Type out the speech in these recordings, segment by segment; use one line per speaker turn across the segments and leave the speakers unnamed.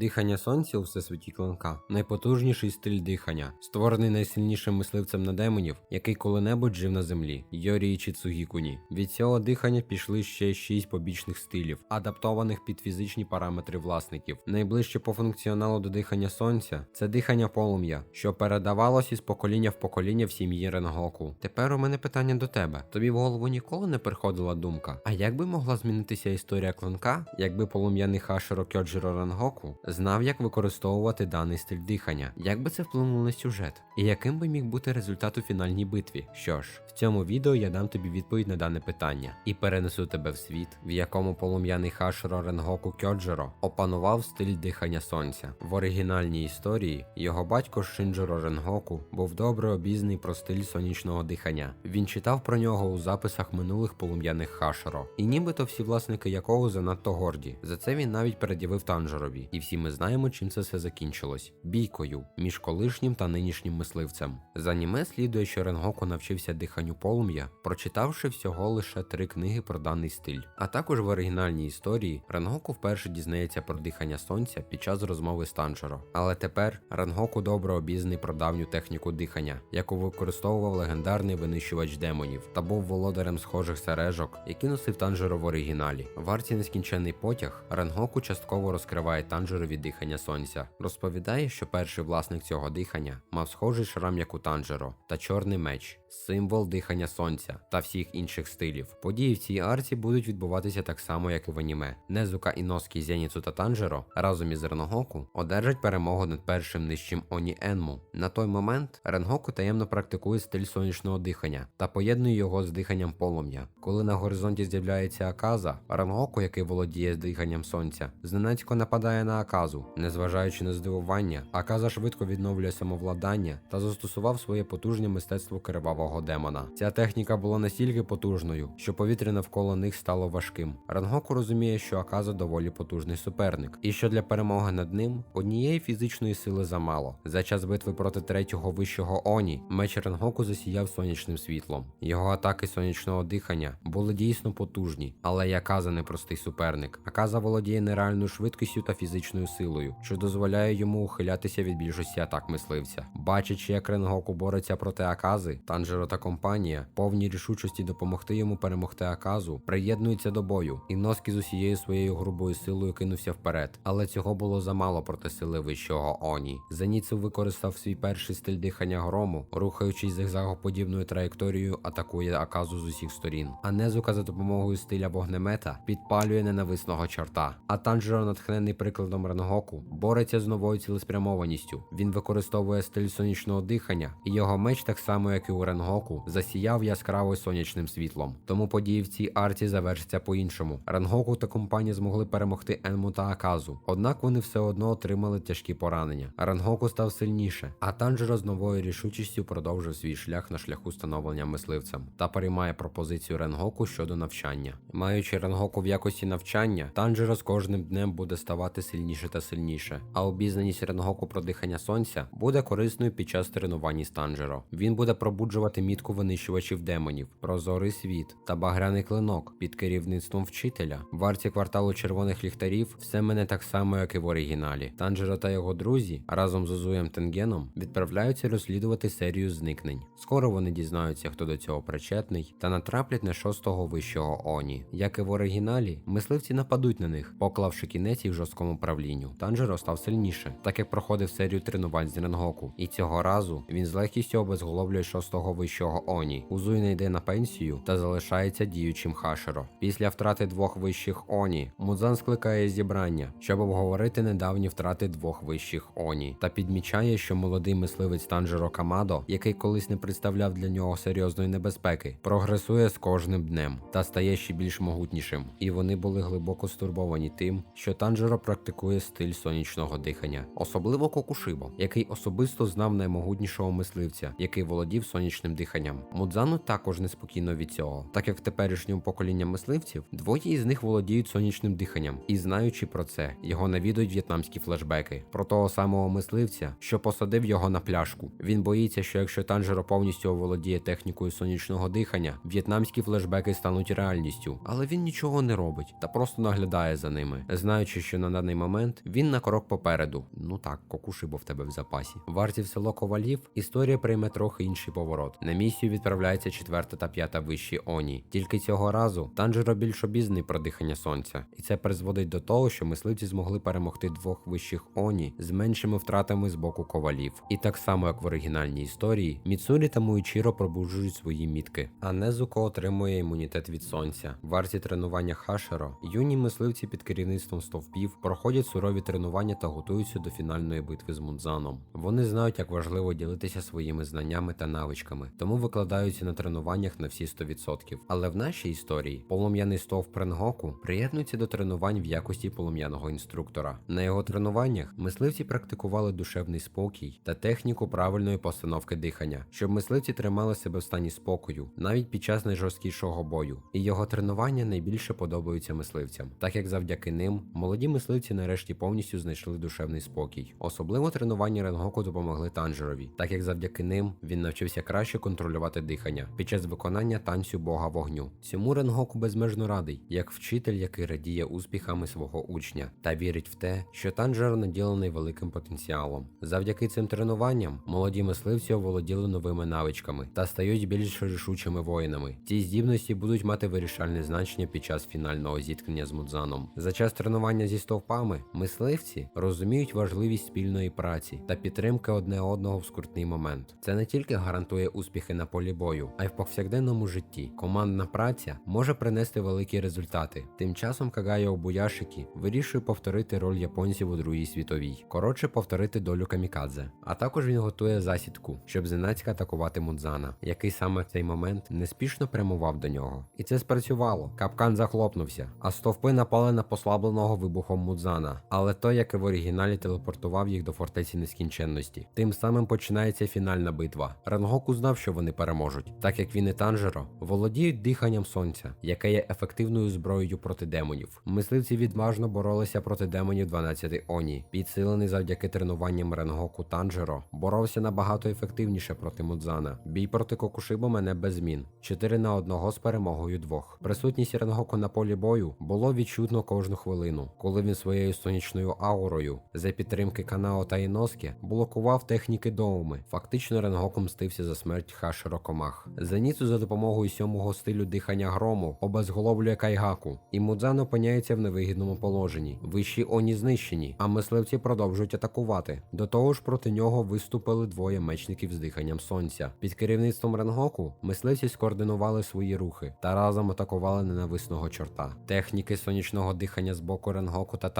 Дихання сонця у всесвіті клинка найпотужніший стиль дихання, створений найсильнішим мисливцем на демонів, який коли-небудь жив на землі Йорії Чіцугікуні. Від цього дихання пішли ще шість побічних стилів, адаптованих під фізичні параметри власників. Найближче по функціоналу до дихання сонця це дихання полум'я, що передавалось із покоління в покоління в сім'ї Ренгоку. Тепер у мене питання до тебе. Тобі в голову ніколи не приходила думка, а як би могла змінитися історія клинка, якби полум'яний Хаширо Кьоджиро Ренгоку знав, як використовувати даний стиль дихання, як би це вплинуло на сюжет, і яким би міг бути результат у фінальній битві? Що ж, в цьому відео я дам тобі відповідь на дане питання і перенесу тебе в світ, в якому полум'яний Хаширо Ренгоку Кьоджиро опанував стиль дихання сонця. В оригінальній історії його батько Шинджиро Ренгоку був добре обізнаний про стиль сонячного дихання. Він читав про нього у записах минулих полум'яних Хаширо, і нібито всі власники якого занадто горді. За це він навіть перед'явив Танжерові, і всі ми знаємо, чим це все закінчилось: бійкою між колишнім та нинішнім мисливцем. З аніме слідує, що Ренгоку навчився диханню полум'я, прочитавши всього лише три книги про даний стиль. А також в оригінальній історії Ренгоку вперше дізнається про дихання сонця під час розмови з Танжеро. Але тепер Ренгоку добре обізнаний про давню техніку дихання, яку використовував легендарний винищувач демонів та був володарем схожих сережок, які носив Танжеро в оригіналі. В арці нескінченний потяг Ренгоку частково розкриває Танжерові дихання сонця. Розповідає, що перший власник цього дихання мав схожий шрам, як у Танжеро, та чорний меч, символ дихання сонця та всіх інших стилів. Події в цій арці будуть відбуватися так само, як і в аніме. Незука Іноскі, Зеніцу та Танжеро разом із Ренгоку одержать перемогу над першим нижчим Оні Енму. На той момент Ренгоку таємно практикує стиль сонячного дихання та поєднує його з диханням полум'я. Коли на горизонті з'являється Аказа, Ренгоку, який володіє диханням сонця, зненацько нападає на Аказу. Незважаючи на здивування, Аказа швидко відновлює самовладання та застосував своє потужне мистецтво кривавого демона. Ця техніка була настільки потужною, що повітря навколо них стало важким. Ренгоку розуміє, що Аказа доволі потужний суперник, і що для перемоги над ним однієї фізичної сили замало. За час битви проти третього вищого Оні меч Ренгоку засіяв сонячним світлом. Його атаки сонячного дихання були дійсно потужні, але і Аказа не простий суперник. Аказа володіє нереальною швидкістю та фізичною силою, що дозволяє йому ухилятися від більшості атак мисливця. Бачачи, як Ренгоку бореться проти Акази, Танжеро та компанія, повні рішучості допомогти йому перемогти Аказу, приєднуються до бою, і Носкі з усією своєю грубою силою кинувся вперед. Але цього було замало проти сили вищого Оні. Зеніцу використав свій перший стиль дихання грому, рухаючись зигзагоподібною траєкторією, атакує Аказу з усіх сторін. А Незука за допомогою стиля вогнемета підпалює ненависного чорта. А Танжеро, натхнений прикладом Ренгоку, бореться з новою цілеспрямованістю. Він використовує стиль сонячного дихання, і його меч, так само як і у Ренгоку, засіяв яскраво сонячним світлом. Тому події в цій арті завершаться по-іншому. Ренгоку та компанія змогли перемогти Енму та Аказу. Однак вони все одно отримали тяжкі поранення. Ренгоку став сильніше, а Танжеро з новою рішучістю продовжив свій шлях на шляху становлення мисливцем та приймає пропозицію Ренгоку щодо навчання. Маючи Ренгоку в якості навчання, Танжеро з кожним днем буде ставати сильніше та сильніше, а обізнаність Ренгоку про дихання сонця буде корисною під час тренувань з Танжеро. Він буде пробуджувати мітку винищувачів демонів, прозорий світ та багряний клинок під керівництвом вчителя. В арті кварталу червоних ліхтарів все мене так само, як і в оригіналі. Танжеро та його друзі разом з Озуєм Тенгеном відправляються розслідувати серію зникнень. Скоро вони дізнаються, хто до цього причетний, та натраплять на шостого вищого Оні. Як і в оригіналі, мисливці нападуть на них, поклавши кінець їх жорсткому правлінню. Танжеро став сильніше, так як проходив серію тренувань з Ренгоку. І цього разу він з легкістю обезголовлює шостого вищого Оні. Узуй не йде на пенсію та залишається діючим Хашеро. Після втрати двох вищих Оні, Мудзан скликає зібрання, щоб обговорити недавні втрати двох вищих Оні, та підмічає, що молодий мисливець Танжеро Камадо, який колись не представляв для нього серйозної небезпеки, прогресує з кожним днем та стає ще більш могутнішим. І вони були глибоко стурбовані тим, що Танжеро практикує стиль сонячного дихання, особливо Кокушибо, який особисто знав наймогутнішого мисливця, який володів сонячним диханням. Мудзану також неспокійно від цього, так як в теперішньому поколінні мисливців двоє із них володіють сонячним диханням, і знаючи про це, його навідують в'єтнамські флешбеки про того самого мисливця, що посадив його на пляшку. Він боїться, що якщо Танжеро повністю оволодіє технікою сонячного дихання, в'єтнамські флешбеки стануть реальністю, але він нічого не робить та просто наглядає за ними, знаючи, що на даний момент момент він на крок попереду. Ну так, кокушибо в тебе в запасі. Варті в село Ковалів історія прийме трохи інший поворот. На місію відправляється четверта та п'ята вищі Оні. Тільки цього разу Танжеро більш обізнаний про дихання сонця, і це призводить до того, що мисливці змогли перемогти двох вищих Оні з меншими втратами з боку ковалів. І так само, як в оригінальній історії, Міцурі та Муїчіро пробуджують свої мітки, а Незуко отримує імунітет від сонця. Варті тренування Хашеро юні мисливці під керівництвом стовпів проходять сурові тренування та готуються до фінальної битви з Мудзаном. Вони знають, як важливо ділитися своїми знаннями та навичками, тому викладаються на тренуваннях на всі 100%. Але в нашій історії полум'яний стовп Пренгоку приєднується до тренувань в якості полум'яного інструктора. На його тренуваннях мисливці практикували душевний спокій та техніку правильної постановки дихання, щоб мисливці тримали себе в стані спокою навіть під час найжорсткішого бою. І його тренування найбільше подобаються мисливцям, так як завдяки ним молоді мисливці нарешті повністю знайшли душевний спокій. Особливо тренування Ренгоку допомогли Танжерові, так як завдяки ним він навчився краще контролювати дихання під час виконання танцю бога вогню. Цьому Ренгоку безмежно радий, як вчитель, який радіє успіхами свого учня та вірить в те, що Танжеро наділений великим потенціалом. Завдяки цим тренуванням молоді мисливці оволоділи новими навичками та стають більш рішучими воїнами. Ці здібності будуть мати вирішальне значення під час фінального зіткнення з Мудзаном. За час тренування зі стовпами мисливці розуміють важливість спільної праці та підтримки одне одного в скрутний момент. Це не тільки гарантує успіхи на полі бою, а й в повсякденному житті. Командна праця може принести великі результати. Тим часом Кагайо Обуяшики вирішує повторити роль японців у Другій світовій, коротше повторити долю камікадзе. А також він готує засідку, щоб зненацька атакувати Мудзана, який саме в цей момент неспішно прямував до нього. І це спрацювало. Капкан захлопнувся, а стовпи напали на послабленого вибухом Мудзана. Але той, як і в оригіналі, телепортував їх до фортеці нескінченності. Тим самим починається фінальна битва. Рангоку знав, що вони переможуть, так як він і Танжеро володіють диханням сонця, яке є ефективною зброєю проти демонів. Мисливці відважно боролися проти демонів 12 Оні, підсилений завдяки тренуванням Ренгоку Танжеро, боровся набагато ефективніше проти Мудзана. Бій проти Кокушибо мене без змін. 4 на 1 з перемогою двох. Присутність Ренгоку на полі бою було відчутно кожну хвилину, коли він своєю сонячною аурою за підтримки Канао та Іноскі блокував техніки Доуми. Фактично Ренгоку мстився за смерть Хаширо Комах. Зеніцу за допомогою сьомого стилю дихання грому обезголовлює Кайгаку, і Мудзан опиняється в невигідному положенні. Вищі Оні знищені, а мисливці продовжують атакувати. До того ж, проти нього виступили двоє мечників з диханням сонця. Під керівництвом Ренгоку мисливці скоординували свої рухи та разом атакували ненависного чорта. Техніки сонячного дихання з боку Ренгоку та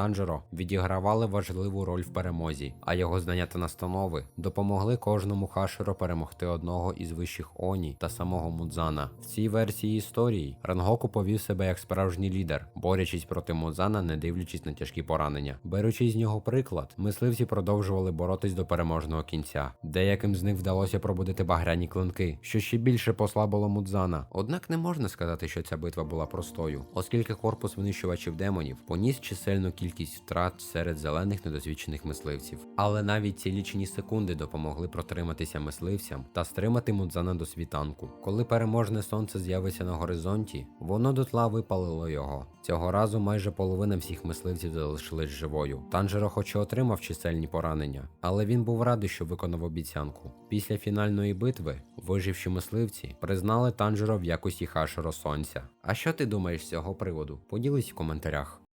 Відігравали важливу роль в перемозі, а його знання та настанови допомогли кожному хашеро перемогти одного із вищих Оні та самого Мудзана. В цій версії історії Ренгоку повів себе як справжній лідер, борючись проти Мудзана, не дивлячись на тяжкі поранення. Беручи з нього приклад, мисливці продовжували боротись до переможного кінця. Деяким з них вдалося пробудити багряні клинки, що ще більше послабило Мудзана. Однак не можна сказати, що ця битва була простою, оскільки корпус винищувачів демонів поніс чисельну кількість втрат серед зелених недосвідчених мисливців. Але навіть ці лічені секунди допомогли протриматися мисливцям та стримати Мудзана до світанку. Коли переможне сонце з'явиться на горизонті, воно дотла випалило його. Цього разу майже половина всіх мисливців залишилась живою. Танжеро хоч і отримав чисельні поранення, але він був радий, що виконав обіцянку. Після фінальної битви виживші мисливці признали Танжеро в якості Хашеро Сонця. А що ти думаєш з цього приводу? Поділись в коментарях.